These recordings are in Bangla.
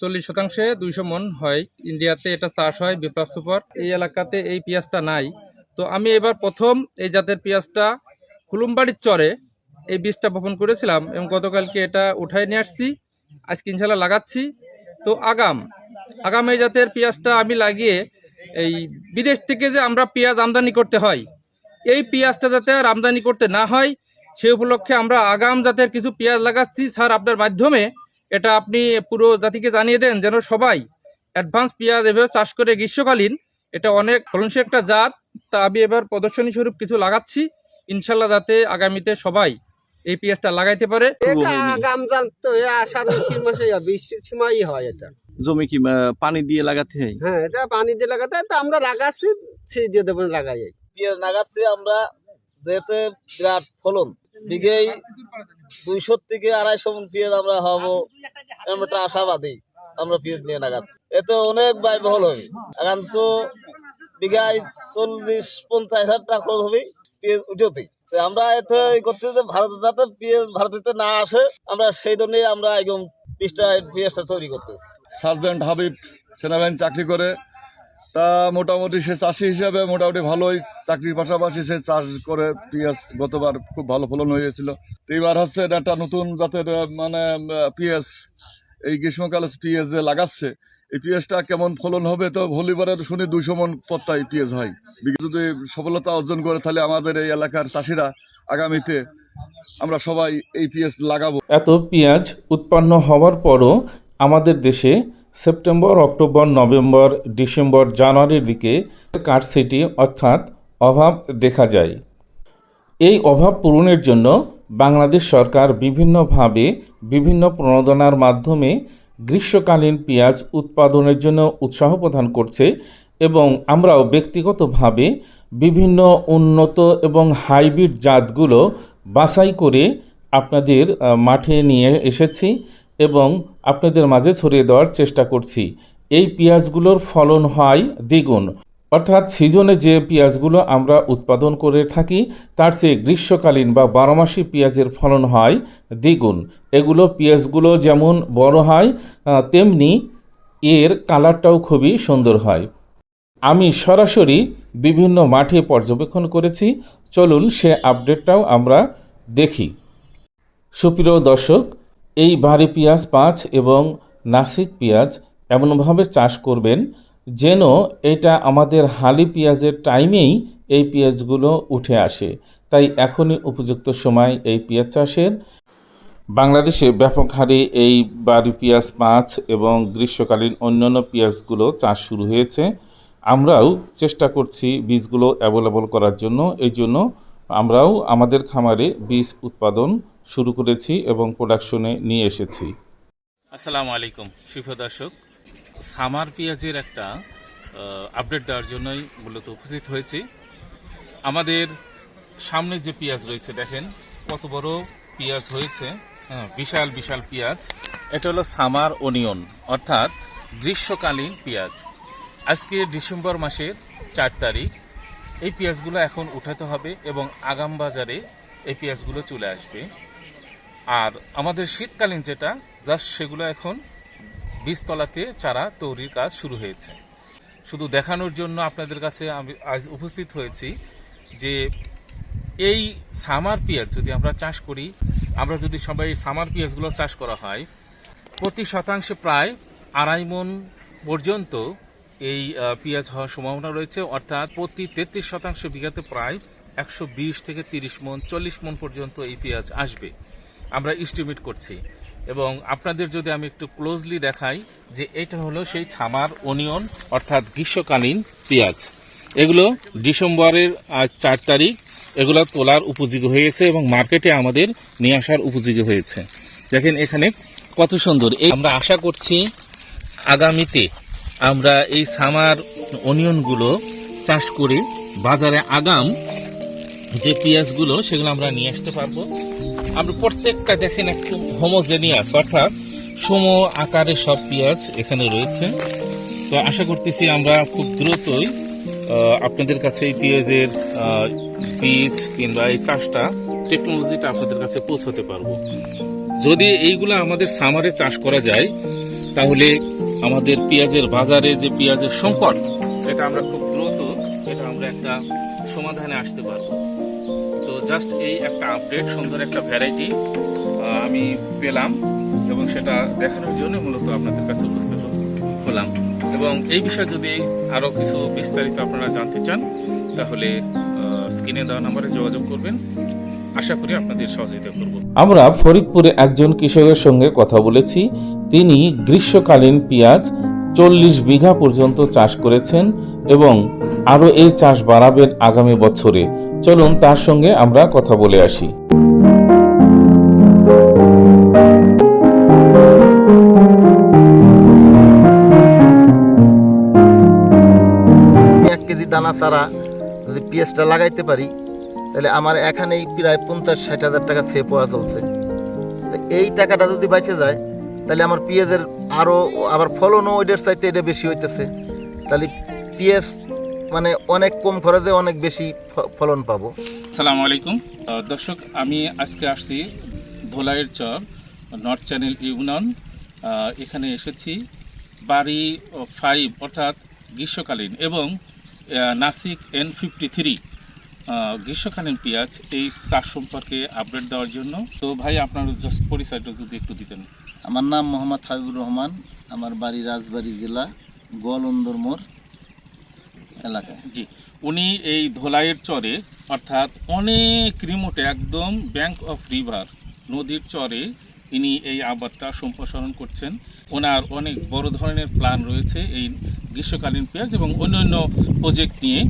চল্লিশ শতাংশে দুইশো মন হয়। ইন্ডিয়াতে এটা চাষ হয়, বিপ্লব সুপার। এই এলাকাতে এই পেঁয়াজটা নাই। তো আমি এবার প্রথম এই জাতের পেঁয়াজটা কুলুমবাড়ির চরে এই বীজটা বপন করেছিলাম এবং গতকালকে এটা উঠাই নিয়ে আসছি। আজকে ইনশাল্লাহ লাগাচ্ছি। তো আগাম আগাম এই জাতের পেঁয়াজটা আমি লাগিয়ে এই বিদেশ থেকে যে আমরা পেঁয়াজ আমদানি করতে হয়, এই পেঁয়াজটা যাতে আর আমদানি করতে না হয় সেই উপলক্ষে আমরা আগাম জাতের কিছু পেঁয়াজ লাগাচ্ছি। স্যার, আপনার মাধ্যমে এটা আপনি পুরো জাতিকে জানিয়ে দেন যেন সবাই অ্যাডভান্স পেঁয়াজ এভাবে চাষ করে গ্রীষ্মকালীন এটা অনেক ফলনশীল একটা জাত। তা আমি এবার প্রদর্শনী স্বরূপ কিছু লাগাচ্ছি। ইনশাল্লাহ যাতে আগামীতে সবাই এই পেঁয়াজটা লাগাইতে পারে। হয় জমি কি পানি দিয়ে লাগাতে হয়? হ্যাঁ এটা পানি দিয়ে লাগাতে হয়, তো আমরা লাগাচ্ছি সেই দিয়ে দেবো লাগাই। পেঁয়াজ লাগাচ্ছি আমরা যেহেতু বিরাট ফলন। বিঘেই দুইশো থেকে আড়াইশো মন পেঁয়াজ আমরা হব এরকম আশাবাদী আমরা পেঁয়াজ নিয়ে লাগাচ্ছি এতে অনেক ব্যয়বহুল হবে। এখন তো বিঘায় চল্লিশ, পঞ্চাশ হাজার টাকা খরচ হবে পেঁয়াজ উঠেতে আমরা এতে করতে যে ভারত যাতে পেঁয়াজ ভারতেতে না আসে, আমরা সেই জন্যই আমরা একদম পিসটা পেঁয়াজটা তৈরি করতেছি। সার্জেন্ট হাবিব সেনাবাহিনী চাকরি করে তা মোটামুটি সে চাষি হিসাবে মোটামুটি ভালোই চাকরির পাশাপাশি সে চাষ করে পেঁয়াজ গতবার খুব ভালো ফলন হয়েছিল। তো এবার হচ্ছে একটা নতুন জাতের মানে পেঁয়াজ। এই গ্রীষ্মকালে যে লাগাচ্ছে, এই পেঁয়াজটা কেমন ফলন হবে তো ভলিবারে শুনি দুইশো মন পত্তায় পেঁয়াজ হয়। যদি সফলতা অর্জন করে তাহলে আমাদের এই এলাকার চাষিরা আগামীতে আমরা সবাই এই পেঁয়াজ লাগাবো। এত পেঁয়াজ উৎপন্ন হওয়ার পরও আমাদের দেশে সেপ্টেম্বর, অক্টোবর, নভেম্বর, ডিসেম্বর, জানুয়ারির দিকে কারসিটি অর্থাৎ অভাব দেখা যায়। এই অভাব পূরণের জন্য বাংলাদেশ সরকার বিভিন্নভাবে বিভিন্ন প্রণোদনার মাধ্যমে গ্রীষ্মকালীন পেঁয়াজ উৎপাদনের জন্য উৎসাহ প্রদান করছে এবং আমরাও ব্যক্তিগতভাবে বিভিন্ন উন্নত এবং হাইব্রিড জাতগুলো বাছাই করে আপনাদের মাঠে নিয়ে এসেছি এবং আপনাদের মাঝে ছড়িয়ে দেওয়ার চেষ্টা করছি। এই পেঁয়াজগুলোর ফলন হয় দ্বিগুণ। অর্থাৎ সিজনে যে পেঁয়াজগুলো আমরা উৎপাদন করে থাকি, তার চেয়ে গ্রীষ্মকালীন বা বারোমাসি পেঁয়াজের ফলন হয় দ্বিগুণ। এগুলো পেঁয়াজগুলো যেমন বড় হয় তেমনি এর কালারটাও খুবই সুন্দর হয়। আমি সরাসরি বিভিন্ন মাঠে পর্যবেক্ষণ করেছি। চলুন সে আপডেটটাও আমরা দেখি। সুপ্রিয় দর্শক এই বাড়ি পেঁয়াজ পাঁচ এবং নাসিক পেঁয়াজ এমনভাবে চাষ করবেন যেন এটা আমাদের হালি পেঁয়াজের টাইমেই এই পেঁয়াজগুলো উঠে আসে। তাই এখনই উপযুক্ত সময় এই পেঁয়াজ চাষের। বাংলাদেশে ব্যাপক হারে এই বাড়ি পেঁয়াজ পাঁচ এবং গ্রীষ্মকালীন অন্যান্য পেঁয়াজগুলো চাষ শুরু হয়েছে। আমরাও চেষ্টা করছি বীজগুলো অ্যাভেলেবল করার জন্য। এই জন্য আমরাও আমাদের খামারে বীজ উৎপাদন শুরু করেছি এবং প্রোডাকশনে নিয়ে এসেছি। আসসালামু আলাইকুম, সুপ্রিয় দর্শক। সামার পেঁয়াজের একটা আপডেট দেওয়ার জন্যই মূলত উপস্থিত হয়েছি। আমাদের সামনে যে পেঁয়াজ রয়েছে, দেখেন কত বড় পেঁয়াজ হয়েছে। হ্যাঁ বিশাল বিশাল পেঁয়াজ। এটা হলো সামার অনিয়ন, অর্থাৎ গ্রীষ্মকালীন পেঁয়াজ। আজকে ডিসেম্বর মাসের চার তারিখ। এই পেঁয়াজগুলো এখন উঠাতে হবে এবং আগাম বাজারে এই পেঁয়াজগুলো চলে আসবে। আর আমাদের শীতকালীন যেটা, জাস্ট সেগুলো এখন বীজতলাতে চারা তৈরির কাজ শুরু হয়েছে। শুধু দেখানোর জন্য আপনাদের কাছে আমি আজ উপস্থিত হয়েছি যে এই সামার পেঁয়াজ যদি আমরা চাষ করি, আমরা যদি সবাই সামার পেঁয়াজগুলো চাষ করা হয়, প্রতি শতাংশে প্রায় আড়াই মন পর্যন্ত এই পেঁয়াজ হওয়ার সম্ভাবনা রয়েছে। অর্থাৎ প্রতি তেত্রিশ শতাংশ বিঘাতে প্রায় একশো বিশ থেকে তিরিশ মন, চল্লিশ মন পর্যন্ত এই পেঁয়াজ আসবে। আমরা এস্টিমেট করছি। এবং আপনাদের যদি আমি একটু ক্লোজলি দেখাই যে এটা হলো সেই ছামার অনিয়ন অর্থাৎ গ্রীষ্মকালীন পেঁয়াজ। এগুলো ডিসেম্বরের চার তারিখ, এগুলো তোলার উপযোগী হয়েছে এবং মার্কেটে আমাদের নিয়ে আসার উপযোগী হয়েছে। দেখেন এখানে কত সুন্দর। এই আমরা আশা করছি আগামীতে আমরা এই সামার অনিয়নগুলো চাষ করে বাজারে আগাম যে পেঁয়াজগুলো, সেগুলো আমরা নিয়ে আসতে পারব। আমরা প্রত্যেকটা দেখেন একটু হোমোজেনিয়াস অর্থাৎ সম আকারে সব পেঁয়াজ এখানে রয়েছে। তো আশা করতেছি আমরা খুব দ্রুতই আপনাদের কাছে এই পেঁয়াজের বীজ কিংবা এই চাষটা টেকনোলজিটা আপনাদের কাছে পৌঁছাতে পারব। যদি এইগুলো আমাদের সামারে চাষ করা যায়, তাহলে আমাদের পেঁয়াজের বাজারে যে পেঁয়াজের সংকট, এটা আমরা খুব দ্রুত, এটা আমরা একটা সমাধানে আসতে পারব। জাস্ট এই একটা আপডেট সুন্দর একটা ভ্যারাইটি আমি পেলাম এবং সেটা দেখানোর জন্য মূলত আপনাদের কাছে উপস্থিত হলাম। এবং এই বিষয়ে যদি আরও কিছু বিস্তারিত আপনারা জানতে চান, তাহলে স্ক্রিনে দেওয়া নাম্বারে যোগাযোগ করবেন। আশা করি আপনাদের সহযোগিতা করব। আমরা ফরিদপুরে একজন কৃষকের সঙ্গে কথা বলেছি। তিনি গ্রীষ্মকালীন পেঁয়াজ চল্লিশ বিঘা পর্যন্ত চাষ করেছেন এবং আরও এই চাষ বাড়াবেন আগামী বছরে। চলুন তার সঙ্গে আমরা কথা বলে আসি। এক কেজি দানা ছাড়া যদি পেঁয়াজটা লাগাইতে পারি, তাহলে আমার এখানেই প্রায় পঞ্চাশ ষাট হাজার টাকা সেভ হওয়া চলছে। এই টাকাটা যদি বাঁচে যায় তাহলে আমার পেঁয়াজের আরও আবার ফলনও ওইটার চাইতে এটা বেশি হইতেছে। তাহলে পেঁয়াজ মানে অনেক কম খরচে অনেক বেশি ফলন পাবো। আসসালামু আলাইকুম। দর্শক, আমি আজকে আসছি ধোলাইয়ের চর, নর্থ চ্যানেল ইউনিয়ন। এখানে এসেছি বাড়ি ফাইভ, অর্থাৎ গ্রীষ্মকালীন এবং নাসিক এন ফিফটি থ্রি। গ্রীষ্মকালীন পেঁয়াজ এই চাষ সম্পর্কে আপডেট দেওয়ার জন্য। তো ভাই, আপনার জাস্ট পরিচয়টা যদি একটু দিতেন। আমার নাম মোহাম্মদ হাবিবুর রহমান, আমার বাড়ি রাজবাড়ি জেলা গোয়ালন্দর মোড় এলাকায়। জি, উনি এই ধোলাইয়ের চরে, অর্থাৎ অনেক রিমোটে একদম ব্যাংক অফ রিভার নদীর চরে ইনি এই আবাদটা সম্প্রসারণ করছেন। ওনার অনেক বড় ধরনের প্ল্যান রয়েছে এই গ্রীষ্মকালীন পেঁয়াজ এবং অন্যান্য প্রজেক্ট নিয়ে।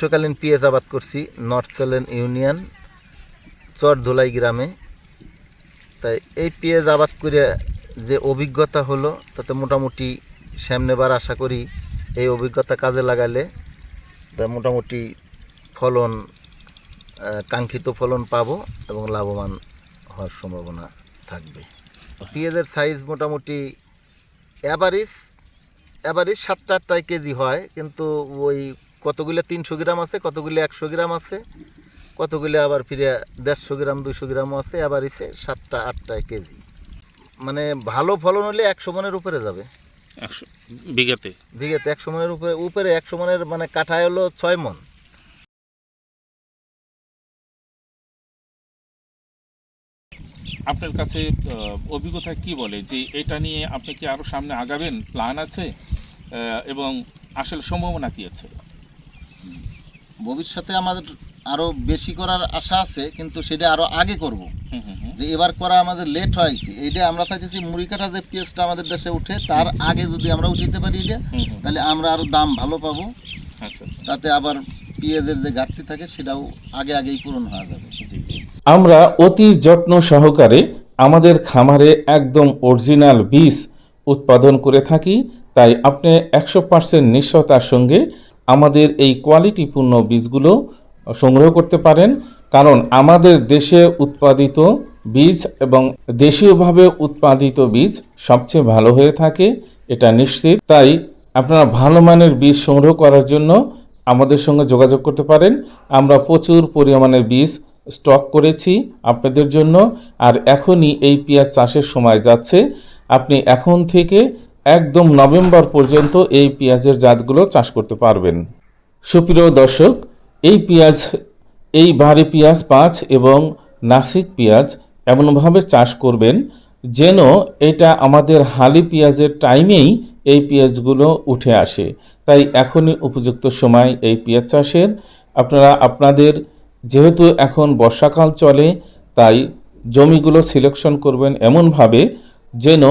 গ্রীষ্মকালীন পেঁয়াজ আবাদ করছি নর্থ সেলেন ইউনিয়ন চরধোলাই গ্রামে। তাই এই পেঁয়াজ আবাদ করে যে অভিজ্ঞতা হলো, তাতে মোটামুটি সামনেবার আশা করি এই অভিজ্ঞতা কাজে লাগালে মোটামুটি ফলন কাঙ্ক্ষিত ফলন পাব এবং লাভবান হওয়ার সম্ভাবনা থাকবে। পেঁয়াজের সাইজ মোটামুটি অ্যাভারেজ অ্যাভারেজ সাতটা আটটায় কেজি হয়, কিন্তু ওই কতগুলো তিনশো গ্রাম আছে কতগুলো একশো গ্রাম আছে কতগুলো আবার ফিরে দেড়শো গ্রাম দুশো গ্রামও আছে আবার এসে সাতটা আটটা কেজি। মানে ভালো ফলন হলে একশো মনের উপরে যাবে। একশো বিঘাতে? বিঘেতে একশো মনের উপরে উপরে একশো মনের মানে কাঠায় হলো ছয় মন। আপনার কাছে অভিজ্ঞতা কি বলে? যে এটা নিয়ে আপনি কি আরও সামনে আগাবেন? প্ল্যান আছে? এবং আসলে সম্ভাবনা কি আছে? ভবিষ্যতে আমাদের আরও বেশি করার আশা আছে কিন্তু সেটা আরও আগে করব। যে এবার করা আমাদের লেট হয়েছে এইটা আমরা চাইতেছি মুড়ি কাটা যে পেঁয়াজটা আমাদের দেশে উঠে তার আগে যদি আমরা উঠাইতে পারি এটা তাহলে আমরা আরও দাম ভালো পাবো। আচ্ছা আচ্ছা। তাতে আবার পেঁয়াজের যে ঘাটতি থাকে সেটাও আগে আগেই পূরণ হয়ে যাবে। আমরা অতি যত্ন সহকারে আমাদের খামারে একদম অরিজিনাল বীজ উৎপাদন করে থাকি তাই আপনি একশো পার্সেন্ট নিশ্চয়তার সঙ্গে আমাদের এই কোয়ালিটিপূর্ণ বীজগুলো সংগ্রহ করতে পারেন। কারণ আমাদের দেশে উৎপাদিত বীজ এবং দেশীয়ভাবে উৎপাদিত বীজ সবচেয়ে ভালো হয়ে থাকে, এটা নিশ্চিত। তাই আপনারা ভালো মানের বীজ সংগ্রহ করার জন্য আমাদের সঙ্গে যোগাযোগ করতে পারেন। আমরা প্রচুর পরিমাণে বীজ স্টক করেছি আপনাদের জন্য। আর এখনই এই পেঁয়াজ চাষের সময় যাচ্ছে। আপনি এখন থেকে একদম নভেম্বর পর্যন্ত এই পেঁয়াজের জাতগুলো চাষ করতে পারবেন। সুপ্রিয় দর্শক, এই পেঁয়াজ, এই বাড়ি পেঁয়াজ পাঁচ এবং নাসিক পেঁয়াজ এমনভাবে চাষ করবেন যেন এটা আমাদের হালি পেঁয়াজের টাইমেই এই পেঁয়াজগুলো উঠে আসে। তাই এখনই উপযুক্ত সময় এই পেঁয়াজ চাষের। আপনারা, আপনাদের যেহেতু এখন বর্ষাকাল চলে, তাই জমিগুলো সিলেকশন করবেন এমনভাবে যেন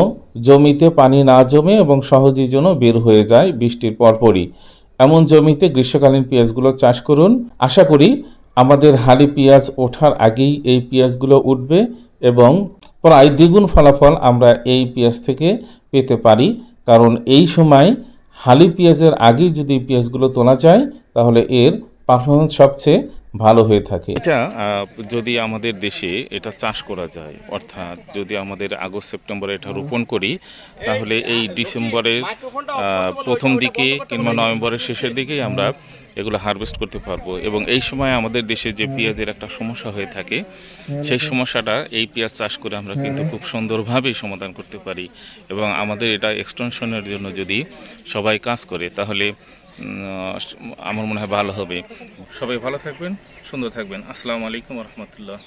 জমিতে পানি না জমে এবং সহজেই যেন বের হয়ে যায় বৃষ্টির পরপরই। এমন জমিতে গ্রীষ্মকালীন পেঁয়াজগুলো চাষ করুন। আশা করি আমাদের হালি পেঁয়াজ ওঠার আগেই এই পেঁয়াজগুলো উঠবে এবং প্রায় দ্বিগুণ ফলাফল আমরা এই পেঁয়াজ থেকে পেতে পারি। কারণ এই সময় হালি পেঁয়াজের আগেই যদি পেঁয়াজগুলো তোলা যায়, তাহলে এর পারফরমেন্স সবচেয়ে ভালো হয়ে থাকে। এটা যদি আমাদের দেশে এটা চাষ করা যায়, অর্থাৎ যদি আমাদের আগস্ট, সেপ্টেম্বরে এটা রোপণ করি, তাহলে এই ডিসেম্বরের প্রথম দিকে কিংবা নভেম্বরের শেষের দিকেই আমরা এগুলো হারভেস্ট করতে পারব। এবং এই সময় আমাদের দেশে যে পেঁয়াজের একটা সমস্যা হয়ে থাকে, সেই সমস্যাটা এই পেঁয়াজ চাষ করে আমরা কিন্তু খুব সুন্দরভাবেই সমাধান করতে পারি। এবং আমাদের এটা এক্সটেনশনের জন্য যদি সবাই কাজ করে, তাহলে আমার মনে হয় ভালো হবে। সবাই ভালো থাকবেন সুন্দর থাকবেন। আসসালামু আলাইকুম রহমতুল্লাহ।